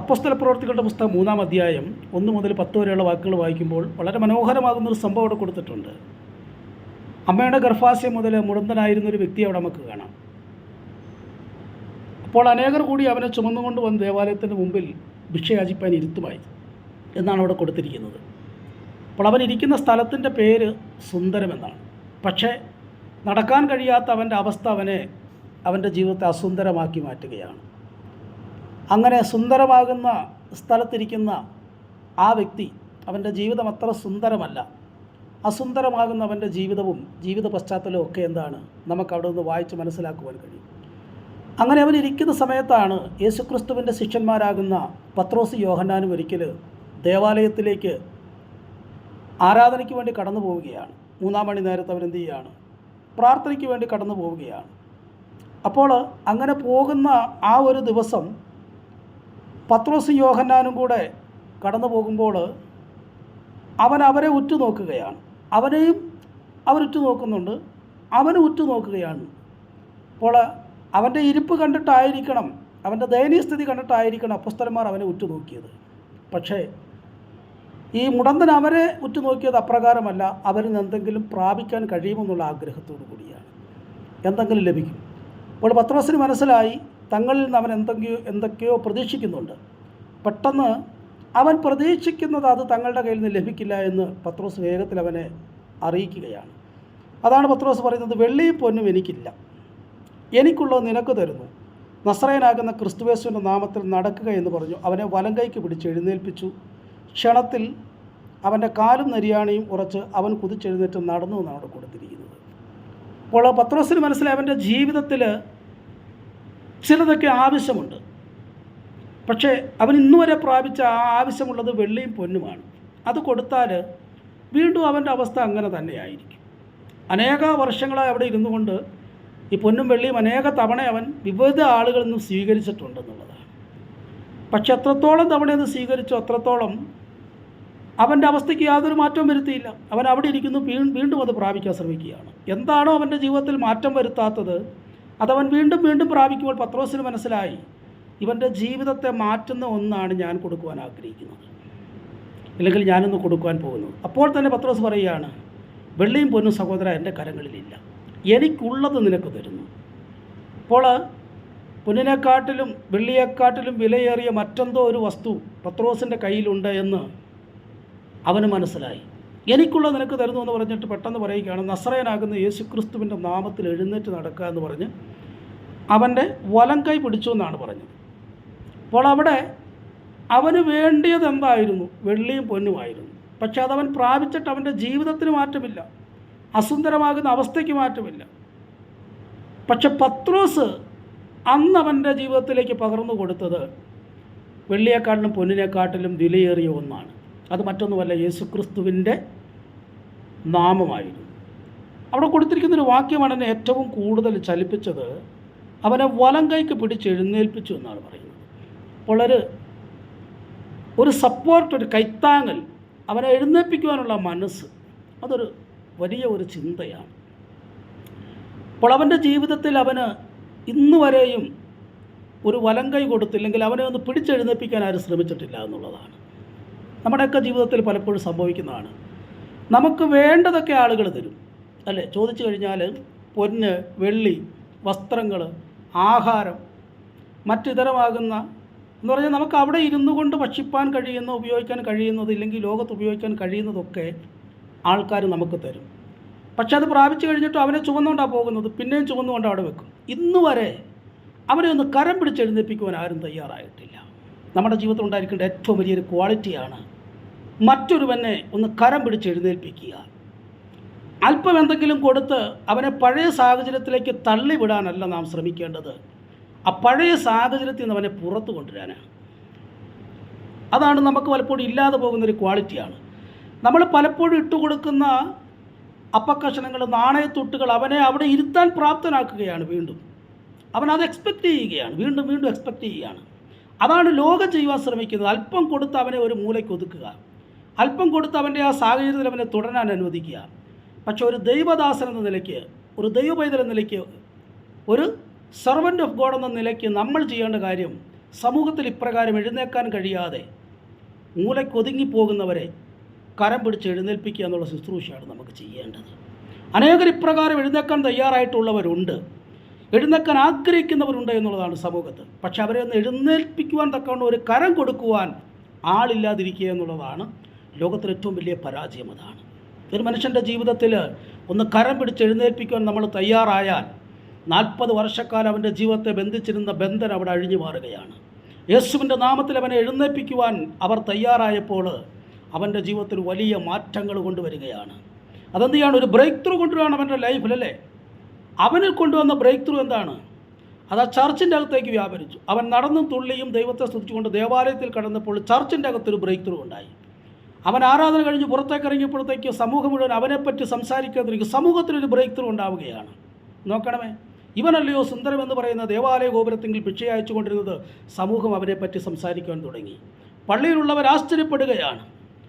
അപ്പസ്തല പ്രവർത്തികളുടെ പുസ്തകം മൂന്നാം അധ്യായം ഒന്ന് മുതൽ പത്ത് വരെയുള്ള വാക്കുകൾ വായിക്കുമ്പോൾ വളരെ മനോഹരമാകുന്ന ഒരു സംഭവം അവിടെ കൊടുത്തിട്ടുണ്ട്. അമ്മയുടെ ഗർഭാശയം മുതൽ മുടന്തനായിരുന്ന ഒരു വ്യക്തി അവിടെ നമുക്ക് കാണാം. അപ്പോൾ അനേകർ കൂടി അവനെ ചുമന്നുകൊണ്ട് വന്ന് ദേവാലയത്തിന്റെ മുമ്പിൽ ഭിക്ഷയാചിപ്പാൻ ഇരുത്തുമായി എന്നാണ് അവിടെ കൊടുത്തിരിക്കുന്നത്. അപ്പോൾ അവൻ ഇരിക്കുന്ന സ്ഥലത്തിന്റെ പേര് സുന്ദരമെന്നാണ്. പക്ഷേ നടക്കാൻ കഴിയാത്ത അവന്റെ അവസ്ഥ അവനെ അവന്റെ ജീവിതത്തെ അസുന്ദരമാക്കി മാറ്റുകയാണ്. അങ്ങനെ സുന്ദരമാകുന്ന സ്ഥലത്തിരിക്കുന്ന ആ വ്യക്തി അവന്റെ ജീവിതം അത്ര സുന്ദരമല്ല. അസുന്ദരമാകുന്ന അവന്റെ ജീവിതവും ജീവിത പശ്ചാത്തലവും ഒക്കെ എന്താണ്? നമുക്ക് അവിടെ നിന്ന് വായിച്ച് മനസ്സിലാക്കുവാൻ കഴിയും. അങ്ങനെ അവൻ ഇരിക്കുന്ന സമയത്താണ് യേശുക്രിസ്തുവിന്റെ ശിഷ്യന്മാരാകുന്ന പത്രോസ് യോഹന്നാനും ഒരിക്കൽ ദേവാലയത്തിലേക്ക് ആരാധനയ്ക്ക് വേണ്ടി കടന്നു പോവുകയാണ്. മൂന്നാം മണി നേരത്ത് അവരെന്ത് ചെയ്യുകയാണ് പ്രാർത്ഥനയ്ക്ക് വേണ്ടി കടന്നു പോവുകയാണ്. അപ്പോൾ അങ്ങനെ പോകുന്ന ആ ഒരു ദിവസം പത്രോസ് യോഹന്നാനും കൂടെ കടന്നു പോകുമ്പോൾ അവൻ അവരെ ഉറ്റുനോക്കുകയാണ്. അവനെയും അവരുറ്റു നോക്കുന്നുണ്ട് അവന് ഉറ്റുനോക്കുകയാണ്. അപ്പോൾ അവന്റെ ഇരിപ്പ് കണ്ടിട്ടായിരിക്കണം അവന്റെ ദയനീയ സ്ഥിതി കണ്ടിട്ടായിരിക്കണം അപ്പുസ്തലന്മാർ അവനെ ഉറ്റുനോക്കിയത്. പക്ഷേ ഈ മുടന്തൻ അവരെ ഉറ്റുനോക്കിയത് അപ്രകാരമല്ല അവരിൽ എന്തെങ്കിലും പ്രാപിക്കാൻ കഴിയുമെന്നുള്ള ആഗ്രഹത്തോടു കൂടിയാണ്. എന്തെങ്കിലും ലഭിക്കും. അപ്പോൾ പത്രോസിന് മനസ്സിലായി തങ്ങളിൽ നിന്ന് അവൻ എന്തെങ്കിലും എന്തൊക്കെയോ പ്രതീക്ഷിക്കുന്നുണ്ട്. പെട്ടെന്ന് അവൻ പ്രതീക്ഷിക്കുന്നത് അത് തങ്ങളുടെ കയ്യിൽ നിന്ന് ലഭിക്കില്ല എന്ന് പത്രോസ് വേഗത്തിൽ അവനെ അറിയിക്കുകയാണ്. അതാണ് പത്രോസ് പറയുന്നത് വെള്ളി പൊന്നും എനിക്കില്ല. എനിക്കുള്ളത് നിനക്ക് തരുന്നു. നസ്രയനാകുന്ന ക്രിസ്തുവേശുവിന്റെ നാമത്തിൽ നടക്കുക എന്ന് പറഞ്ഞു. അവനെ വലം കൈക്ക് പിടിച്ച് എഴുന്നേൽപ്പിച്ചു. ക്ഷണത്തിൽ അവന്റെ കാലും നരിയാണിയും ഉറച്ച് അവൻ കുതിച്ചെഴുന്നേറ്റ് നടന്നു എന്നാണ് കൊടുത്തിരിക്കുന്നത്. അപ്പോൾ പത്രോസിന് മനസ്സിലായി അവന്റെ ജീവിതത്തിൽ ചിലതൊക്കെ ആവശ്യമുണ്ട്. പക്ഷേ അവൻ ഇന്നുവരെ പ്രാപിച്ച ആ ആവശ്യമുള്ളത് വെള്ളിയും പൊന്നുമാണ്. അത് കൊടുത്താൽ വീണ്ടും അവന്റെ അവസ്ഥ അങ്ങനെ തന്നെയായിരിക്കും. അനേക വർഷങ്ങളായി അവിടെ ഇരുന്നു കൊണ്ട് ഈ പൊന്നും വെള്ളിയും അനേക തവണ അവൻ വിവിധ ആളുകളിൽ നിന്നും സ്വീകരിച്ചിട്ടുണ്ടെന്നുള്ളതാണ് പക്ഷെ എത്രത്തോളം തവണ അത് സ്വീകരിച്ചോ അത്രത്തോളം അവന്റെ അവസ്ഥയ്ക്ക് യാതൊരു മാറ്റവും വരുത്തിയില്ല. അവൻ അവിടെ ഇരിക്കുന്നു വീണ്ടും അത് പ്രാപിക്കാൻ ശ്രമിക്കുകയാണ്. എന്താണോ അവന്റെ ജീവിതത്തിൽ മാറ്റം വരുത്താത്തത് അതവൻ വീണ്ടും വീണ്ടും പ്രാപിക്കുമ്പോൾ പത്രോസിന് മനസ്സിലായി ഇവന്റെ ജീവിതത്തെ മാറ്റുന്ന ഒന്നാണ് ഞാൻ കൊടുക്കുവാൻ ആഗ്രഹിക്കുന്നത്. അല്ലെങ്കിൽ ഞാനൊന്ന് കൊടുക്കുവാൻ പോകുന്നു. അപ്പോൾ തന്നെ പത്രോസ് പറയുകയാണ് വെള്ളിയും പൊന്നും സഹോദര എന്റെ കരങ്ങളിലില്ല. എനിക്കുള്ളത് നിനക്ക് തരുന്നു. അപ്പോൾ പൊന്നിനെക്കാട്ടിലും വെള്ളിയെക്കാട്ടിലും വിലയേറിയ മറ്റെന്തോ ഒരു വസ്തു പത്രോസിന്റെ കയ്യിലുണ്ട് എന്ന് അവന് മനസ്സിലായി. എനിക്കുള്ളത് നിനക്ക് തരുന്നു എന്ന് പറഞ്ഞിട്ട് പെട്ടെന്ന് പറയുകയാണ് നസ്രയനാകുന്ന യേശുക്രിസ്തുവിന്റെ നാമത്തിൽ എഴുന്നേറ്റ് നടക്കുക എന്ന് പറഞ്ഞ് അവന്റെ വലം കൈ പിടിച്ചു എന്നാണ് പറഞ്ഞത്. അപ്പോൾ അവിടെ അവന് വേണ്ടിയത് എന്തായിരുന്നു? വെള്ളിയും പൊന്നുമായിരുന്നു പക്ഷെ അതവൻ പ്രാപിച്ചിട്ട് അവന്റെ ജീവിതത്തിന് മാറ്റമില്ല. അസുന്ദരമാകുന്ന അവസ്ഥയ്ക്ക് മാറ്റമില്ല. പക്ഷെ പത്രോസ് അന്ന് അവന്റെ ജീവിതത്തിലേക്ക് പകർന്നു കൊടുത്തത് വെള്ളിയെക്കാട്ടിലും പൊന്നിനെക്കാട്ടിലും വിലയേറിയ ഒന്നാണ്. അത് മറ്റൊന്നുമല്ല യേശുക്രിസ്തുവിന്റെ നാമമായിരുന്നു. അവിടെ കൊടുത്തിരിക്കുന്നൊരു വാക്യമാണ് എന്നെ ഏറ്റവും കൂടുതൽ ചലിപ്പിച്ചത്. അവനെ വലം കൈക്ക് പിടിച്ച് എഴുന്നേൽപ്പിച്ചു എന്നാണ് പറയുന്നത്. ഒരു ഒരു സപ്പോർട്ട് ഒരു കൈത്താങ്ങൽ അവനെ എഴുന്നേൽപ്പിക്കുവാനുള്ള മനസ്സ് അതൊരു വലിയ ഒരു ചിന്തയാണ്. അപ്പോൾ അവന്റെ ജീവിതത്തിൽ അവന് ഇന്നു വരെയും ഒരു വലം കൈ കൊടുത്തില്ലെങ്കിൽ അവനെ ഒന്ന് പിടിച്ചെഴുന്നേൽപ്പിക്കാൻ ആരും ശ്രമിച്ചിട്ടില്ല എന്നുള്ളതാണ്. നമ്മുടെയൊക്കെ ജീവിതത്തിൽ പലപ്പോഴും സംഭവിക്കുന്നതാണ്. നമുക്ക് വേണ്ടതൊക്കെ ആളുകൾ തരും. അല്ലേ? ചോദിച്ചു കഴിഞ്ഞാൽ പൊന്ന് വെള്ളി വസ്ത്രങ്ങൾ ആഹാരം മറ്റിതരമാകുന്ന എന്ന് പറഞ്ഞാൽ നമുക്ക് അവിടെ ഇരുന്നു കൊണ്ട് ഭക്ഷിപ്പാൻ കഴിയുന്ന ഉപയോഗിക്കാൻ കഴിയുന്നത് ഇല്ലെങ്കിൽ ലോകത്ത് ഉപയോഗിക്കാൻ കഴിയുന്നതൊക്കെ ആൾക്കാർ നമുക്ക് തരും. പക്ഷെ അത് പ്രാപിച്ചു കഴിഞ്ഞിട്ട് അവനെ ചുവന്നുകൊണ്ടാണ് പോകുന്നത് പിന്നെയും ചുവന്നുകൊണ്ട് അവിടെ വെക്കും. ഇന്ന് വരെ അവനെ ഒന്ന് കരം പിടിച്ചെഴുന്നേൽപ്പിക്കുവാൻ ആരും തയ്യാറായിട്ടില്ല. നമ്മുടെ ജീവിതത്തിൽ ഉണ്ടായിരിക്കേണ്ട ഏറ്റവും വലിയൊരു ക്വാളിറ്റിയാണ് മറ്റൊരുവനെ ഒന്ന് കരം പിടിച്ചെഴുന്നേൽപ്പിക്കുക അല്പം എന്തെങ്കിലും കൊടുത്ത് അവനെ പഴയ സാഹചര്യത്തിലേക്ക് തള്ളിവിടാനല്ല നാം ശ്രമിക്കേണ്ടത്. ആ പഴയ സാഹചര്യത്തിൽ നിന്ന് അവനെ പുറത്തു കൊണ്ടുവരാനാണ് അതാണ് നമുക്ക് പലപ്പോഴും ഇല്ലാതെ പോകുന്നൊരു ക്വാളിറ്റിയാണ്. നമ്മൾ പലപ്പോഴും ഇട്ടുകൊടുക്കുന്ന അപ്പക്കഷണങ്ങൾ നാണയത്തൊട്ടുകൾ അവനെ അവിടെ ഇരുത്താൻ പ്രാപ്തനാക്കുകയാണ് വീണ്ടും. അവൻ അത് എക്സ്പെക്റ്റ് ചെയ്യുകയാണ്. വീണ്ടും വീണ്ടും എക്സ്പെക്റ്റ് ചെയ്യുകയാണ്. അതാണ് ലോകം ചെയ്യുവാൻ ശ്രമിക്കുന്നത്. അല്പം കൊടുത്ത് അവനെ ഒരു മൂലയ്ക്ക് ഒതുക്കുക. അല്പം കൊടുത്ത് അവന്റെ ആ സാഹചര്യത്തിൽ അവനെ തുടരാൻ അനുവദിക്കുക. പക്ഷെ ഒരു ദൈവദാസൻ എന്ന നിലയ്ക്ക് ഒരു ദൈവപൈതൽ എന്ന നിലയ്ക്ക് ഒരു സെർവന്റ് ഓഫ് ഗോഡ് എന്ന നിലയ്ക്ക് നമ്മൾ ചെയ്യേണ്ട കാര്യം സമൂഹത്തിൽ ഇപ്രകാരം എഴുന്നേക്കാൻ കഴിയാതെ മൂലക്കൊതുങ്ങിപ്പോകുന്നവരെ കരം പിടിച്ച് എഴുന്നേൽപ്പിക്കുക എന്നുള്ള ശുശ്രൂഷയാണ് നമുക്ക് ചെയ്യേണ്ടത്. അനേകർ ഇപ്രകാരം എഴുന്നേക്കാൻ തയ്യാറായിട്ടുള്ളവരുണ്ട്. എഴുന്നേക്കാൻ ആഗ്രഹിക്കുന്നവരുണ്ട് എന്നുള്ളതാണ് സമൂഹത്ത് പക്ഷെ അവരെ ഒന്ന് എഴുന്നേൽപ്പിക്കുവാൻ തക്കവണ്ണം ഒരു കരം കൊടുക്കുവാൻ ആളില്ലാതിരിക്കുക എന്നുള്ളതാണ് ലോകത്തിലെ ഏറ്റവും വലിയ പരാജയം അതാണ്. ഒരു മനുഷ്യന്റെ ജീവിതത്തിൽ ഒന്ന് കരം പിടിച്ച് എഴുന്നേൽപ്പിക്കുവാൻ നമ്മൾ തയ്യാറായാൽ നാൽപ്പത് വർഷക്കാലം അവന്റെ ജീവിതത്തെ ബന്ധിച്ചിരുന്ന ബന്ധൻ അവിടെ അഴിഞ്ഞു മാറുകയാണ്. യേശുവിന്റെ നാമത്തിൽ അവനെ എഴുന്നേൽപ്പിക്കുവാൻ അവർ തയ്യാറായപ്പോൾ അവന്റെ ജീവിതത്തിൽ വലിയ മാറ്റങ്ങൾ കൊണ്ടുവരികയാണ്. അതെന്ത് ചെയ്യാണ് ഒരു ബ്രേക്ക് ത്രൂ കൊണ്ടുവരാണ് അവന്റെ ലൈഫിലല്ലേ അവനിൽ കൊണ്ടുവന്ന ബ്രേക്ക് ത്രൂ എന്താണ്? അത് ആ ചർച്ചിന്റെ അകത്തേക്ക് വ്യാപരിച്ചു. അവൻ നടന്നും തുള്ളിയും ദൈവത്തെ സ്തുതിച്ചുകൊണ്ട് ദേവാലയത്തിൽ കടന്നപ്പോൾ ചർച്ചിന്റെ അകത്തൊരു ബ്രേക്ക് ത്രൂ ഉണ്ടായി. അവൻ ആരാധന കഴിഞ്ഞ് പുറത്തേക്ക് ഇറങ്ങിയപ്പോഴത്തേക്ക് സമൂഹം മുഴുവൻ അവനെപ്പറ്റി സംസാരിക്കാതിരിക്കും. സമൂഹത്തിനൊരു ബ്രേക്ക് ത്രൂ ഉണ്ടാവുകയാണ്. നോക്കണമേ ഇവനല്ലയോ സുന്ദരം എന്ന് പറയുന്ന ദേവാലയ ഗോപുരത്തെങ്കിൽ ഭിക്ഷ അയച്ചുകൊണ്ടിരുന്നത് സമൂഹം അവനെപ്പറ്റി സംസാരിക്കാൻ തുടങ്ങി. പള്ളിയിലുള്ളവർ ആശ്ചര്യപ്പെടുകയാണ്.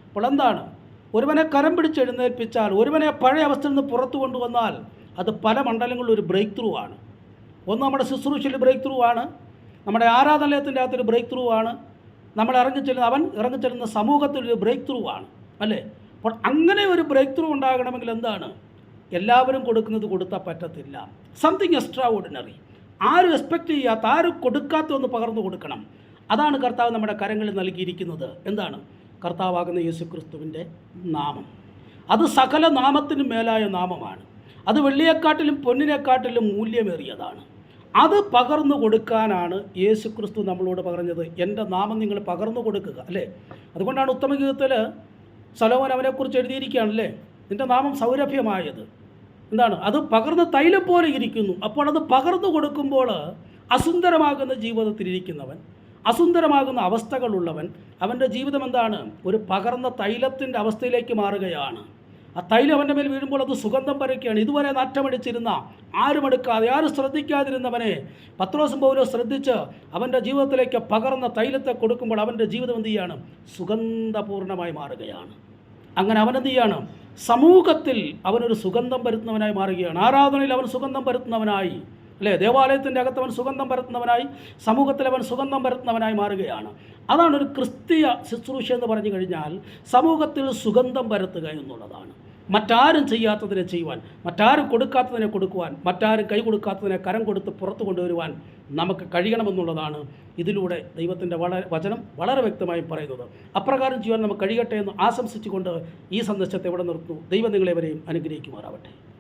അപ്പോൾ എന്താണ്? ഒരുവനെ കരം പിടിച്ച് എഴുന്നേൽപ്പിച്ചാൽ ഒരുവനെ പഴയ അവസ്ഥയിൽ നിന്ന് പുറത്തു കൊണ്ടുവന്നാൽ അത് പല മണ്ഡലങ്ങളിലും ഒരു ബ്രേക്ക് ത്രൂ ആണ്. ഒന്ന് നമ്മുടെ ശുശ്രൂഷയിൽ ബ്രേക്ക് ത്രൂ ആണ്. നമ്മുടെ ആരാധനാലയത്തിന്റെ അകത്തൊരു ബ്രേക്ക് ത്രൂ ആണ്. നമ്മൾ ഇറങ്ങിച്ചെല്ലുന്ന അവൻ ഇറങ്ങിച്ചെല്ലുന്ന സമൂഹത്തിലൊരു ബ്രേക്ക് ത്രൂ ആണ് അല്ലേ? അപ്പോൾ അങ്ങനെ ഒരു ബ്രേക്ക് ത്രൂ ഉണ്ടാകണമെങ്കിൽ എന്താണ്? എല്ലാവരും കൊടുക്കുന്നത് കൊടുത്താൽ പറ്റത്തില്ല. സംതിങ് എക്സ്ട്രാ ഓർഡിനറി ആരും എക്സ്പെക്റ്റ് ചെയ്യാത്ത ആരും കൊടുക്കാത്ത ഒന്ന് പകർന്നു കൊടുക്കണം. അതാണ് കർത്താവ് നമ്മുടെ കരങ്ങളിൽ നൽകിയിരിക്കുന്നത്. എന്താണ്? കർത്താവാകുന്ന യേശു ക്രിസ്തുവിന്റെ നാമം. അത് സകല നാമത്തിനും മേലായ നാമമാണ്. അത് വെള്ളിയെക്കാട്ടിലും പൊന്നിനെക്കാട്ടിലും മൂല്യമേറിയതാണ്. അത് പകർന്നു കൊടുക്കാനാണ് യേശു ക്രിസ്തു നമ്മളോട് പറഞ്ഞത്. എന്റെ നാമം നിങ്ങൾ പകർന്നു കൊടുക്കുക അല്ലേ? അതുകൊണ്ടാണ് ഉത്തമഗീതത്തിൽ സലോമൻ അവനെക്കുറിച്ച് എഴുതിയിരിക്കുകയാണല്ലേ നിന്റെ നാമം സൗരഭ്യമായത്. എന്താണ്? അത് പകർന്ന് തൈലം പോലെ ഇരിക്കുന്നു. അപ്പോൾ അത് പകർന്നു കൊടുക്കുമ്പോൾ അസുന്ദരമാകുന്ന ജീവിതത്തിലിരിക്കുന്നവൻ അസുന്ദരമാകുന്ന അവസ്ഥകളുള്ളവൻ അവന്റെ ജീവിതം എന്താണ്? ഒരു പകർന്ന തൈലത്തിന്റെ അവസ്ഥയിലേക്ക് മാറുകയാണ്. ആ തൈലം അവന്റെ മേൽ വീഴുമ്പോൾ അത് സുഗന്ധം പരക്കുകയാണ്. ഇതുവരെ നാറ്റമടിച്ചിരുന്ന ആരും എടുക്കാതെ ആരും ശ്രദ്ധിക്കാതിരുന്നവനെ പത്രോസും പൗലോ ശ്രദ്ധിച്ച് അവന്റെ ജീവിതത്തിലേക്ക് പകർന്ന തൈലത്തെ കൊടുക്കുമ്പോൾ അവന്റെ ജീവിതം എന്ത് ചെയ്യാണ്? സുഗന്ധപൂർണമായി മാറുകയാണ്. അങ്ങനെ അവൻ എന്ത് ചെയ്യാണ്? സമൂഹത്തിൽ അവനൊരു സുഗന്ധം പരത്തുന്നവനായി മാറുകയാണ്. ആരാധനയിൽ അവൻ സുഗന്ധം പരത്തുന്നവനായി. അല്ലേ? ദേവാലയത്തിന്റെ അകത്ത് അവൻ സുഗന്ധം പരത്തുന്നവനായി സമൂഹത്തിൽ അവൻ സുഗന്ധം പരത്തുന്നവനായി മാറുകയാണ്. അതാണ് ഒരു ക്രിസ്തീയ ശുശ്രൂഷ എന്ന് പറഞ്ഞു കഴിഞ്ഞാൽ സമൂഹത്തിൽ സുഗന്ധം പരത്തുക എന്നുള്ളതാണ്. മറ്റാരും ചെയ്യാത്തതിനെ ചെയ്യുവാൻ മറ്റാരും കൊടുക്കാത്തതിനെ കൊടുക്കുവാൻ മറ്റാരും കൈ കൊടുക്കാത്തതിനെ കരം കൊടുത്ത് പുറത്തു കൊണ്ടുവരുവാൻ നമുക്ക് കഴിയണമെന്നുള്ളതാണ് ഇതിലൂടെ ദൈവത്തിന്റെ വളരെ വചനം വളരെ വ്യക്തമായി പറയുന്നത്. അപ്രകാരം ചെയ്യുവാൻ നമുക്ക് കഴിയട്ടെ എന്ന് ആശംസിച്ചുകൊണ്ട് ഈ സന്ദേശത്തെ ഇവിടെ നിർത്തുന്നു. ദൈവം നിങ്ങളെവരെയും അനുഗ്രഹിക്കുമാറാവട്ടെ.